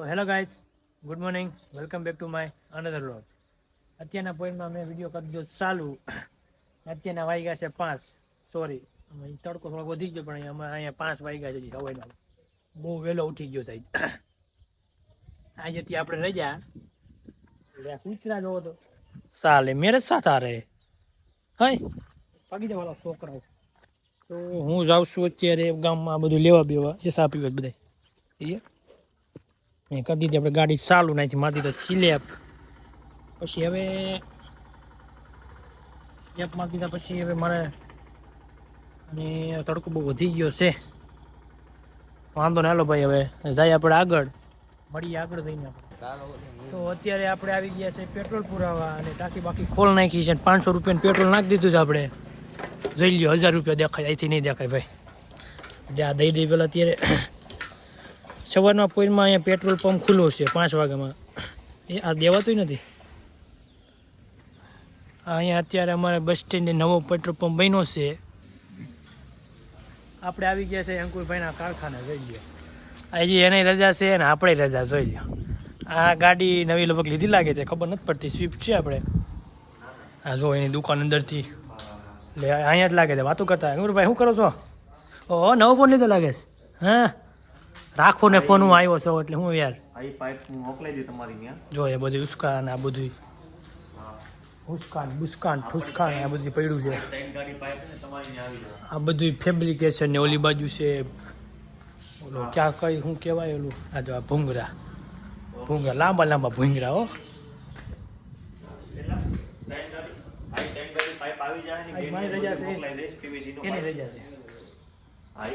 તો hello guys good morning welcome back to my another lot અત્યારના પોઈન્ટમાં મેં વીડિયો કરી દીધો ચાલુ. અત્યારના વાગ્યા છે પાંચ સોરી તડકો થોડોક વધી ગયો પણ અમારે અહીંયા પાંચ વાગ્યા છે હવાઈના બહુ વહેલો ઉઠી ગયો સાહેબ. આજે ત્યાં આપણે રજા. કૂતરા જોવો તો. ચાલે મેરે સાથ રે હઈ? પગી જવાના છોકરાઓ. તો હું જાઉં છું અત્યારે ગામમાં બધું લેવા બેવા એ સાપી બધા એ મેં કરી દીધી. આપણે ગાડી ચાલુ નાખી. મારી દીધો સિલેપ પછી હવે સ્લેપ દીધા પછી હવે મારે અને તડકો બહુ વધી ગયો છે. વાંધો ના ભાઈ, હવે જાય આપણે આગળ. મળીએ આગળ જઈને તો અત્યારે આપણે આવી ગયા છે પેટ્રોલ પુરાવા અને ટાંકી બાકી ખોલ નાખી છે પાંચસો રૂપિયાનું પેટ્રોલ નાખી દીધું છે આપણે. જોઈ લ્યો, હજાર રૂપિયા દેખાય. અહીંથી નહીં દેખાય ભાઈ. જ્યાં દઈ દઈ પેલા અત્યારે. સવારના પોઈન્ટમાં અહીંયા પેટ્રોલ પંપ ખુલ્લો છે, પાંચ વાગ્યામાં. એ આ દેવાતું નથી. અહીંયા અત્યારે અમારે બસ સ્ટેન્ડે નવો પેટ્રોલ પંપ બન્યો છે. આપણે આવી ગયા છે અંકુરભાઈના કારખાને, જોઈ ગયા હજી એને રજા છે અને આપણે રજા, જોઈ ગયો આ ગાડી નવી લગભગ લીધી લાગે છે, ખબર નથી પડતી, સ્વિફ્ટ છે આપણે. આ જો એની દુકાન અંદરથી. એટલે અહીંયા જ લાગે છે, વાતો કરતા. અંકુરભાઈ, શું કરો છો? ઓ નવો ફોન લીધો લાગે છે. હા. રાખો ને ફોન હું આવ્યો છો એટલે હું યાર. આઈ પાઇપ હું મોકલાઈ દે તમારી ત્યાં. જો એ બધું ઉસ્કાન આ બધું. ઉસ્કાન બુસ્કાન ઠુસકાન આ બધું પડ્યું છે. આ બધું ફેબ્રિકેશન ને ઓલી બાજુ છે. ઓલો ક્યાં કઈ શું કહેવાય ઓલું? આ જો આ ભૂંગરા. ભૂંગરા લાંબા લાંબા ભૂંગરા હો.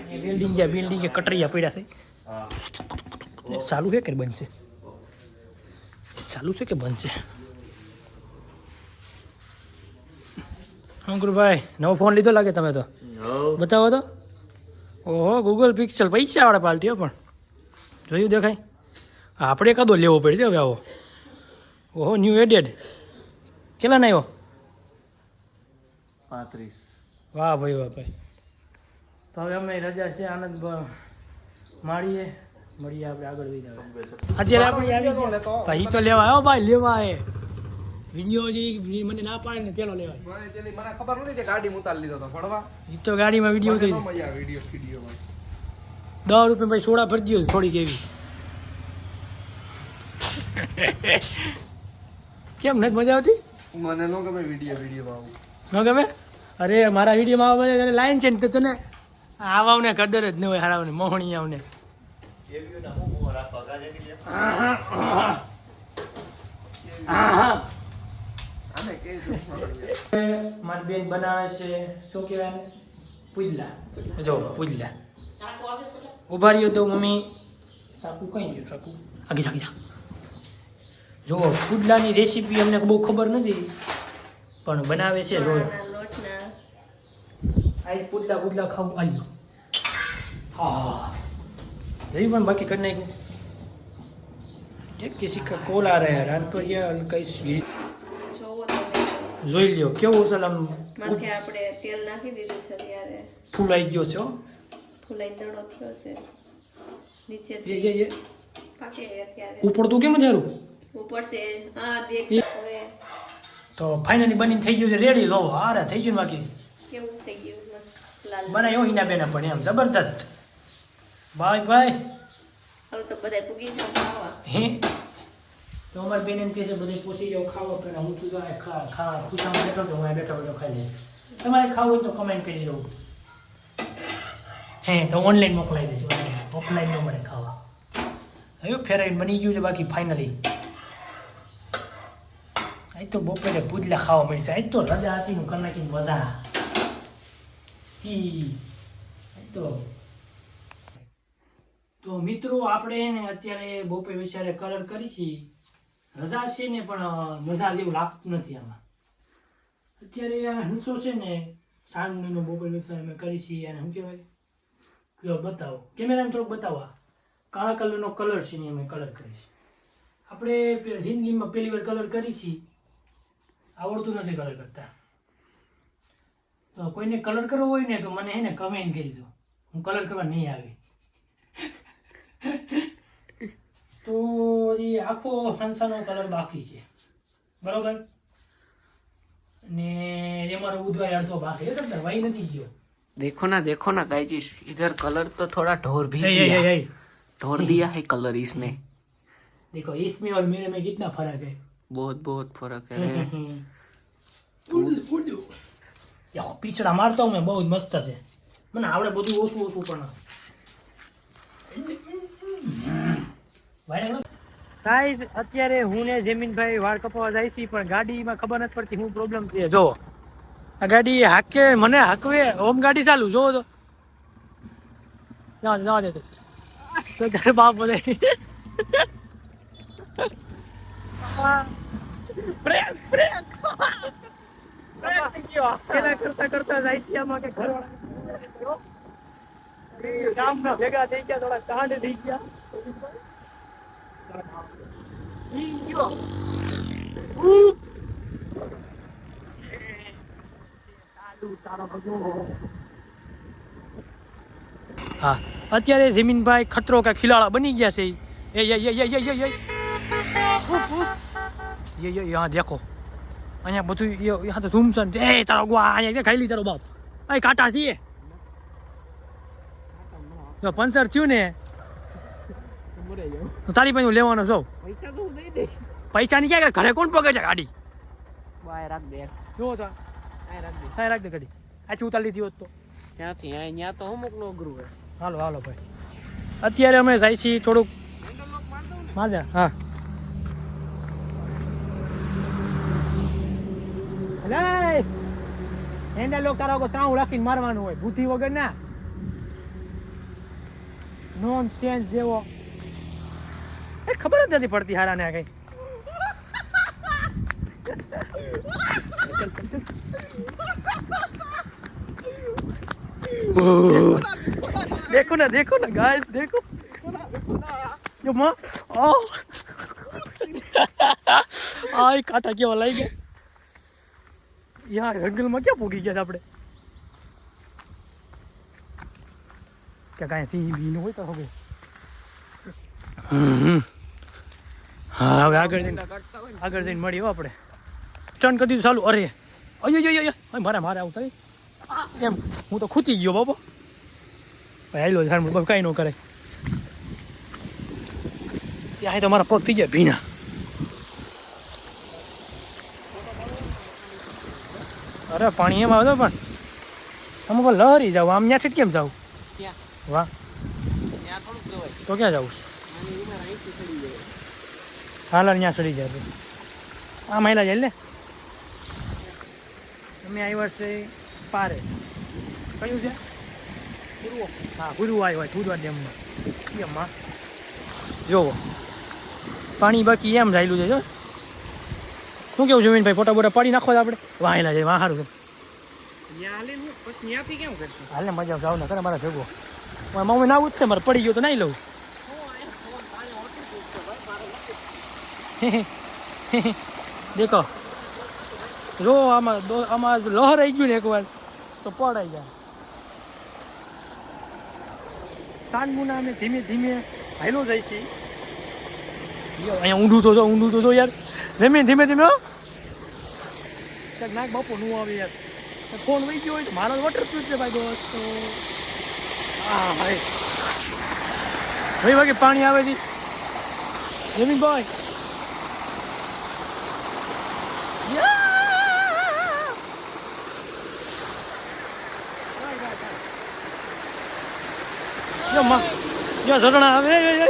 બિલ્ડિંગ બિલ્ડિંગ કટરિયા પડ્યા છે. ચાલુ છે કે બંધ છે? ચાલુ છે કે બંધ છે? અંકુરભાઈ નવો ફોન લીધો લાગે તમે તો? બતાવો તો. ઓહો ગૂગલ પિક્સલ પૈસા વાળા પાલટીઓ પણ. જોયું દેખાય? આપણે કદો લેવો પડે હવે આવો. ઓહો ન્યૂ એડેડ કેટલા ના આવ્યો પાંત્રીસ. વાહ ભાઈ વાહ ભાઈ. તો હવે અમે રજા છે આનંદ માણીએ મળીએ આપણે આગળ જઈને અત્યારે આપણે આવી ગયા. ભાઈ તો લેવા આવ્યો ભાઈ લેવા એ વીડિયો જે મને ના પાડે ને પેલો લેવાય. મને મને ખબર નથી કે ગાડી ઉતારી લીધો તો પડવા એ તો ગાડીમાં વીડિયો થઈ મજા આવે વીડિયો વિડીયોમાં દસ રૂપિયા ભાઈ સોડા ભરી ગયો થોડી કેવી કેમ નથી મજા આવતી? મને નો ગમે વીડિયો વિડીયોમાં આવું. ન ગમે? અરે મારા વિડીયોમાં આવવા લાઈન છે ને તો તને આવાવને કદર જ ન હોય હારાવને મોહણી આવને મારી બેન બનાવે છે શું કહેવાય ને પુજલા જો પુજલા ઊભા રહ્યો તો મમ્મી સાકુ કઈ ગયું સાકુ? આગી જા આગી જા. જો પુડલાની રેસીપી અમને બહુ ખબર નથી પણ બનાવે છે જો. આજ પુડલા પુડલા ખાવું આવ્યું હા. यही પણ બાકી કરી નાખ્યું किसी का कॉल आ रहा है યાર તો ये કઈ જોવો તમે જોઈ લ્યો કેવું છે આમ માથે આપણે તેલ નાખી દીધું છે ત્યારે ફૂલાઈ ગયો છે ફૂલાઈ દડો થયો છે એ નીચેથી એ એ પાકે અત્યારે ઉપડતું કેમ જારું ઉપર છે હા દેખ હવે તો ફાઇનલી બની થઈ ગયું છે રેડી જો હારે થઈ ગયું બાકી? કેવું થઈ ગયું? મસ્ત લાલ. બનાવ્યો હિના બેના પણ એમ જબરદસ્ત. ભાઈ ભાઈ. હવે તો બધા પૂગી જાવ ખાવા. હે? તો અમારી બેન એમ કહે છે બધે પૂછી જાવ ખાવો પણ હું તું આ ખા ખા ખુશામાં બેઠો તો હું બેઠો બેઠો ખાઈ લઈશ. તમારે ખાવું હોય તો કમેન્ટ કરી દઉં હે તો ઓનલાઈન મોકલાવી દેજો ઓફલાઈન ન મળે ખાવા. હવે ફેરાઈને બની ગયું છે બાકી ફાઇનલી આજ તો બપોરે પૂજલા ખાવા મળશે. આજ તો રજા હતી હું કરી નાખીને મજા ઈ આજ તો તો મિત્રો, આપણે ને અત્યારે બપોર વિચારે કલર કરી છીએ રજા છે ને પણ મજા જેવું લાગતું નથી આમાં. અત્યારે આ હંસો છે ને સાંજનો બપોર વિચારે અમે કરી છીએ અને શું કહેવાય? કયો બતાવો. કેમેરાને થોડુંક બતાવો કાળા કલરનો કલર છે ને અમે કલર કરીશ આપણે જિંદગીમાં પહેલી વાર કલર કરી છીએ આવડતું નથી કલર કરતા. તો કોઈને કલર કરવો હોય ને, તો મને એને કમેન્ટ કરી દો હું કલર કરવા નહીં આવી. તો હજી આખો હાંસાનો કલર બાકી છે બરોબર ને એમાં બુધવારે અડધો બાકી છે તમ વાઈ નથી ગયો देखो ना देखो ना गाइस इधर कलर तो थोड़ा ढोर भी हे, हे, दिया हे, हे। ढोर दिया है कलर इसने देखो इसमें और मेरे में कितना फर्क है बहुत बहुत फर्क है ઉડુ, ઉડુ. યાર, પીછડા મારતો હું મેં બહુ જ મસ્ત છે મને આવડે બધું ઓછું ઓછું પણ ગાઈસ અત્યારે હું ને જમીનભાઈ વાળ કપાવા જાય છે પણ ગાડીમાં ખબર નથી પડતી શું પ્રોબ્લેમ છે. જો આ ગાડી હાકે મને હાકવે ઓમ ગાડી ચાલુ જોવો તો. ના ના દે તો તારે બાપ બોલે. બ્રેક બ્રેક પેલા કરતા કરતા સાહિત્યમાં કે ઘરવાળા. ગામના ભેગા થઈ ગયા થોડા કાંડ થઈ ગયા. હા, અત્યારે જમીનભાઈ ખતરો કે ખિલાડા બની ગયા છે. એ ય ય ય ય ય ય દેખો. અહીંયા બધું યહાં તો ઝૂમ છે એ, તારો ગવા અહીંયા ખાઈ લી તારો બાપ. અહીં કાંટા છે. જો, પંચર થયું ને તો તારી પાસે હું લેવાનો છું. પૈસા તો હું દઈ દે પૈસાની ક્યાં ઘરે કોણ પકડે છે ગાડી? બાય રાખ દે જો તો. સાય રાખ દે ગાડી. આ છું ઉતારી થયો હોત તો. ત્યાંથી ત્યાં તો અમુક નો ગ્રુપ હાલો હાલો ભાઈ. અત્યારે અમે જાય છીએ થોડુંક. મારે હા. એને લોકો તારા ત્રાઉ રાખીને મારવાનું હોય. બુદ્ધિ વગર ના નોન ચેન્જ જેવો. એ ખબર જ નથી પડતી હારાને આ કઈ देखो ना देखो ना गाइस देखो यो मां ओ આય કાંટા કેવા લઈ ગયા યાર જંગલમાં ક્યાં પૂગી ગયા છે આપણે કે કાંઈ સિંહ બી હોય તો હવે હા હવે આગળ જઈને આગળ જઈને મળીએ આપણે. ચણ કરી દીધું ચાલુ? અરે. અયો અયો અયો મારે મારે આવું થાય. એમ હું તો ખૂતી ગયો બાબો હેલો ધ્યાન બાબુ કાંઈ ન કરે ત્યાં તો મારા પગ થઈ ગયા ભીના. અરે પાણી એમ આવતો પણ. તમે પણ લહરી જાવ આમ ત્યાંથી કેમ જાવ વાહ. તો ક્યાં જવું અને એમાં અહીંથી ચડી જાય હાલ ત્યાં ચડી જાય. આ મહિલા જાય ને અમે આવ્યા છે પારે. કયું છે? ગુરુ હા ગુરુ આવ્યો હોય ગુરુવાર ડેમમાં. એમાં જોવો. પાણી બાકી એમ જાયેલું છે જો. શું કેવું જમીનભાઈ ફોટા બોટા પાડી નાખો આપણે? વાહેલા જાય વાહ સારું છે. હાલે મજા જાવ ને કરે મારા ભેગો. મમ્મી ના ઉઠશે મારે પડી ગયો તો નહીં લઉં. દેખો. જો આમાં આમાં લહર આવી ગયું ને એકવાર તો પડાઈ જાય. સાનમુના અમે ધીમે ધીમે હાલો જાય છે. યો, અહીંયા ઊંડું તો જો ઊંડું તો જો યાર. ધીમે ધીમે ધીમે નાક બાપુ નું આવે યાર. ફોન વહી ગયો હોય તો મારો વોટર પ્રૂફ છે ભાઈ દોસ્તો હા ભાઈ. ભાઈ વાગે પાણી આવે છે. જમીન ભાઈ યો ઝરણા આવે.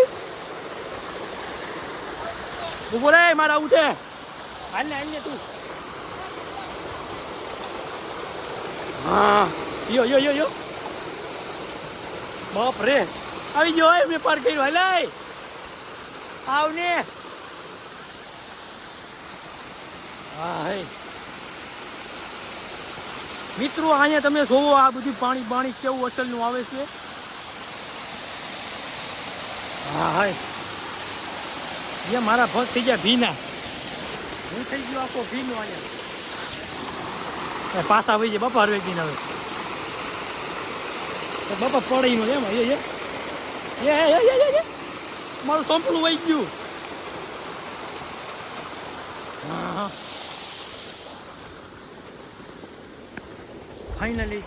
ઊભો રે, મારા છે. હાલ ને હાલ ને તું. હા, યો યો યો યો. બાપ રે, આવી ગયો હોય મેં પાર કર્યું. હાલે આવ ને. હા મિત્રો, અહીંયા તમે જોવો, આ બધું પાણી પાણી કેવું અસલનું આવે છે. હા હાય એ મારા ભગ થઈ ગયા ભીના હું થઈ ગયો આખો ભીનો અહીંયા એ પાછા વહી જાય બાપા હરવે કીને હવે તો બાપા પડી નો એમ એ એ એ એ એ એ એ મારું સંપલું વહી ગયું फाइनली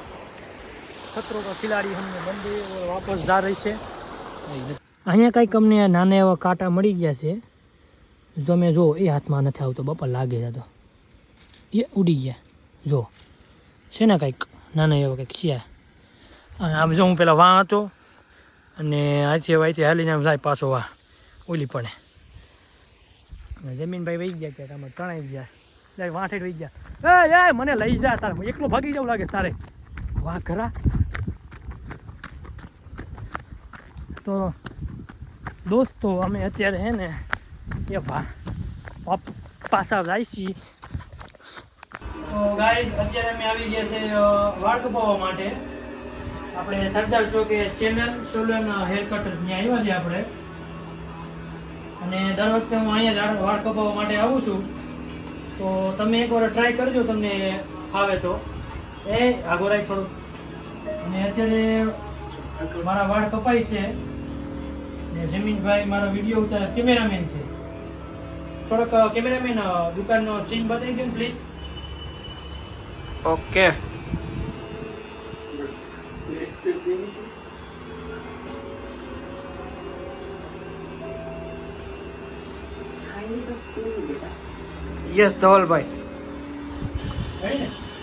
खतरों का खिलाड़ी हमने बन गए और वापस जा रही છે અહીંયા કંઈક અમને નાના એવા કાંટા મળી ગયા છે. જો જો, એ હાથમાં નથી આવતો બપોર લાગે છે તો. એ ઉડી ગયા. જો છે ને કંઈક નાના એવા કંઈક છે? આમ જો હું પેલા વાં હતો, અને આથી વાયથી હાલીને આમ જાય પાછો વાહ, ઓલી પડે જમીનભાઈ વહી ગયા કે આમાં તણાઈ ગયા. જાય વાંઠે વહી ગયા. એ જાય મને લઈ જા તારે એકલો ભાગી જવું લાગે તારે. વાહ ખરા તો દોસ્તો, અમે અત્યારે હે ને, એ ભા પાછા જાય છીએ. તો ગાઈઝ અત્યારે અમે આવી ગયા છે વાળ કપાવવા માટે. આપણે સરદાર ચોકે ચેનલ સોલન હેર કટર ત્યાં આવ્યા છે આપણે. અને દર વખતે હું અહીંયા વાળ કપાવવા માટે આવું છું. તો તમે એકવાર ટ્રાય કરજો તમને ફાવે તો. એ, આગોરાય થોડુંક. અને અત્યારે મારા વાળ કપાય છે. ને જમીનભાઈ મારો વીડિયો ઉતારે કેમેરામેન છે. થોડોક કેમેરામેન દુકાનનો સીન બતાવી દો પ્લીઝ ઓકે. યસ ધવલભાઈ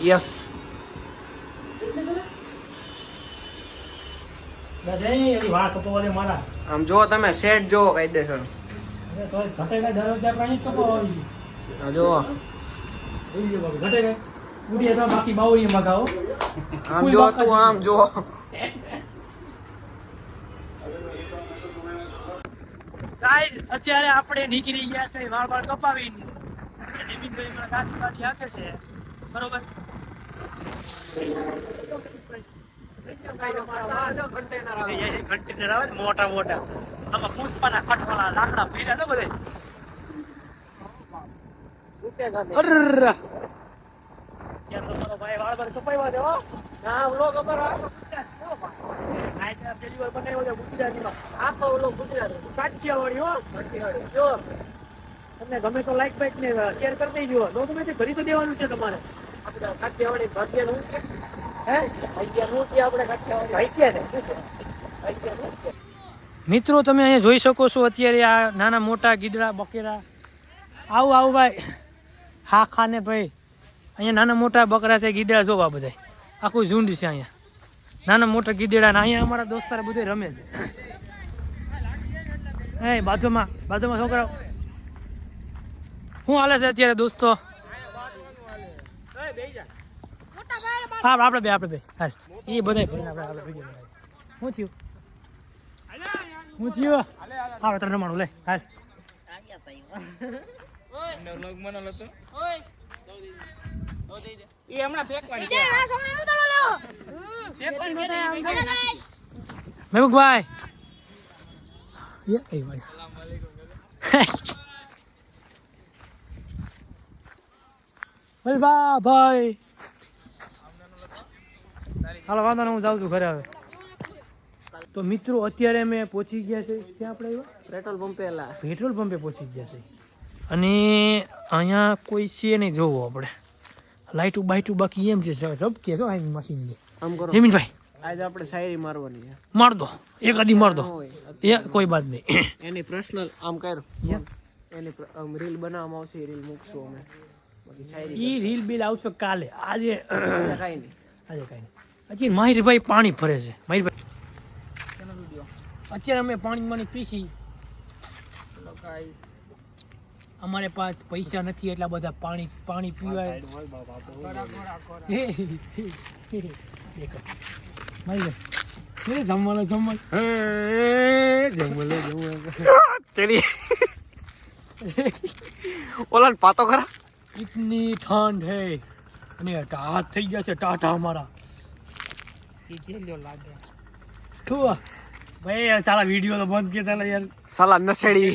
યસ દાદા એ વાળ કપાવવા દે મારા આમ જો તમે સેટ જુઓ કાયદેસર. જ આમ જુઓ તું આમ અત્યારે આપણે નીકળી ગયા છે વાળ વાળ કપાવીને જમીનભાઈ મારા ગાડી ગાડી હાકે છે. બરોબર? મોટા મોટા આમાં પુષ્પાના ખટવાળા લાકડા ને બધે ત્યાં તો ના, ગુજરાતીમાં. આખો ઓલો ગુજરાત કાઠિયાવાડી, હો. જો. તમને ગમે તો લાઈક બાઈક ને શેર કરી દેજો તો ગમે તે ભરી તો દેવાનું છે તમારે આપણે કાઠિયાવાડી ભાગ્યનું ને મિત્રો, તમે અહીંયા જોઈ શકો છો અત્યારે આ નાના મોટા ગીદડા, બકેરા. આવું આવું ભાઈ. હા ખાને ભાઈ. અહીંયા નાના મોટા બકરા છે, ગીદડા જોવા બધા. આખું ઝુંડ છે અહીંયા. નાના મોટા ગીદડા ને અહીંયા અમારા દોસ્તાર બધે રમે છે. એ, બાજુમાં બાજુમાં છોકરાઓ. શું હાલે છે અત્યારે, દોસ્તો? હા આપણે બે આપણે બે. હાલ. એ બધા ભરીને આપણે આપણે વીડિયો બનાવીએ. શું થયું? હું થયું? આપણે ત્રણ રમાણું લે હાલ. મહેબૂબભાઈ યે, એ ભાઈ મલબા ભાઈ હાલો વાંધો નહીં હું જાઉં છું ઘરે હવે. તો મિત્રો અત્યારે અમે પહોંચી ગયા છે. ક્યાં આપણે પેટ્રોલ પંપે પેટ્રોલ પંપે પહોંચી ગયા છે. અને અહીંયા કોઈ છે નહીં જોવો આપણે. લાઈટું બાઈટું બાકી એમ છે ઝબકે છો અહીં મશીન આમ કરો. જમીનભાઈ. આજે આપણે શાયરી મારવાની છે. માર દો. એક આધી માર દો. એ કોઈ બાત નહીં. એની પર્સનલ આમ કર. એની રીલ બનાવવામાં આવશે રીલ મૂકશું અમે. બાકી શાયરી એ રીલ બિલ આવશે કાલે. આજે કાંઈ નહીં. આજે કાંઈ નહીં. હજી માહિરભાઈ પાણી ફરે છે. માહિરભાઈ. અત્યારે અમે પાણી પાણી પીસી. અમારે પાસે પૈસા નથી એટલા બધા પાણી પાણી પીવાય. જમવાનો જમવાનો જમવાનો ઓલા પાતો ખરા? ઇતની ઠંડ હે. અને હાથ થઈ ગયા છે ટાટા અમારા. ભાઈ યાર સાલા વીડિયો તો બંધ કે ચાલે યાર. સાલા નસેડી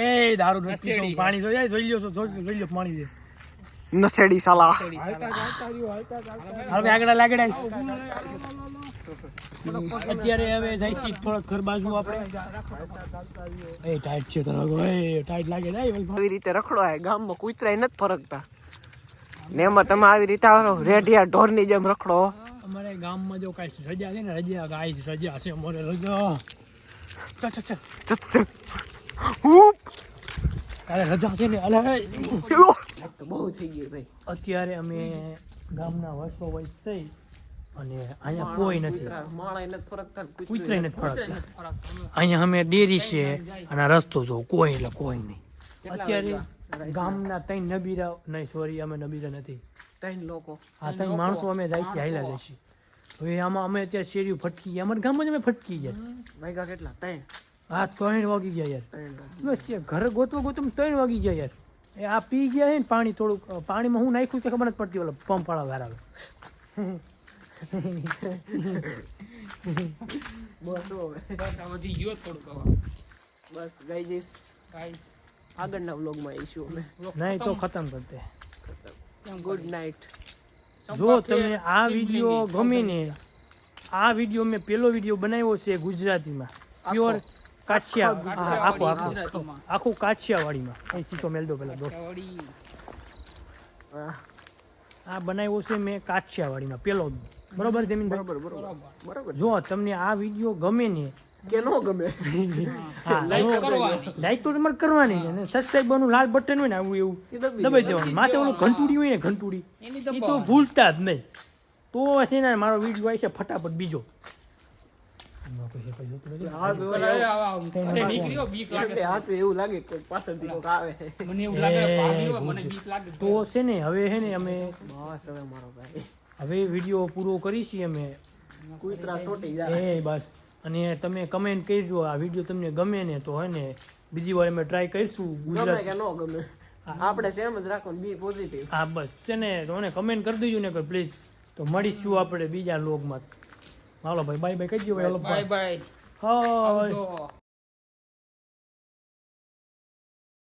એ દારૂ નથી. પાણી તો જાય જોઈ લ્યો છો જોઈ જોઈ લ્યો પાણી છે. નસેડી સાલા. હવે આગળ લાગડ. અત્યારે હવે જાય છે થોડોક ઘર બાજુ આપણે. એ ટાઈટ છે તરફ એ ટાઈટ લાગે જાય આવી રીતે રખડો આ ગામમાં કૂતરાય નથી ફરકતા. ને એમાં તમે આવી રીતે આવો રેઢિયા ઢોરની જેમ રખડો. અમારે ગામમાં જો કાંઈ રજા છે ને રજા ગાય રજા છે અમારે રજા. ચાલ ચાલ ચાલ. ચત. તારે રજા છે ને અલે તો બહુ થઈ ગયું ભાઈ અત્યારે અમે ગામના વર્ષો વર્ષ થઈ અને અહીંયા કોઈ નથી. માળાય નથી ફરકતા કૂતરાય નથી ફરકતા. અહીંયા અમે ડેરી છે અને રસ્તો જો કોઈ એટલે કોઈ નહીં. અત્યારે ગામના ત્રણ નબીરા નહીં સોરી અમે નબીરા નથી. ત્રણ લોકો. આ ત્રણ માણસો અમે જાય છે હાઈલા જાય છે હવે આમાં અમે અત્યારે શેરીઓ ફટકી ગયા. અમારા ગામમાં જ અમે ફટકી ગયા. વાગ્યા કેટલા? ત્રણ. હા ત્રણ વાગી ગયા યાર. ઘરે ગોતવા ગોતવા ત્રણ વાગી ગયા યાર. એ આ પી ગયા છે ને પાણી થોડુંક પાણીમાં હું નાખ્યું તે ખબર નથી પડતી ઓલો પંપ વાળા હવે. બસ ગઈ જઈશ આગળના વ્લોગમાં આવીશું અમે. નહીં તો ખતમ કરતે. ગુડ નાઇટ જો તમે આ વીડિયો ગમે ને આ વીડિયો મેં પેલો વીડિયો બનાવ્યો છે ગુજરાતીમાં. પ્યોર કાછિયા આખો આખો આખું. કાછિયાવાડીમાં અહીં શીશો મેલદો પેલા દોસ્ત આ બનાવ્યો છે મેં કાછિયાવાડીમાં પેલો બરોબર જમીન બરોબર બરોબર. બરોબર. જો તમને આ વીડિયો ગમે ને કે નો ગમે. લાઈક તો તમારે કરવાની છે. અને સબસ્ક્રાઈબરનું લાલ બટન હોય ને આવું એવું. દબાઈ દેવાનું માથે ઓલું ઘંટુડી હોય ને ઘંટુડી. એ તો ભૂલતા જ નહીં. તો છે ને મારો વીડિયો આવી છે ફટાફટ બીજો એટલે હાથ એવું લાગે કે પાછળથી તો છે ને હવે છે ને અમે હવે મારો ભાઈ. હવે વીડિયો પૂરો કરીશી અમે. બસ. અને તમે કમેન્ટ કહેજો આ વીડિયો તમને ગમે ને તો હે ને બીજી વાર અમે ટ્રાય કરીશું ગુજરાત કે ન ગમે. આપણે સેમ જ રાખવાનું બી પોઝિટિવ હા બસ. છે ને તમને કમેન્ટ કરી દેજો ને પ્લીઝ તો મળીશું આપણે બીજા લોગમાં હાલો ભાઈ બાય બાય કહી દો ભાઈ હાલો બાય બાય હા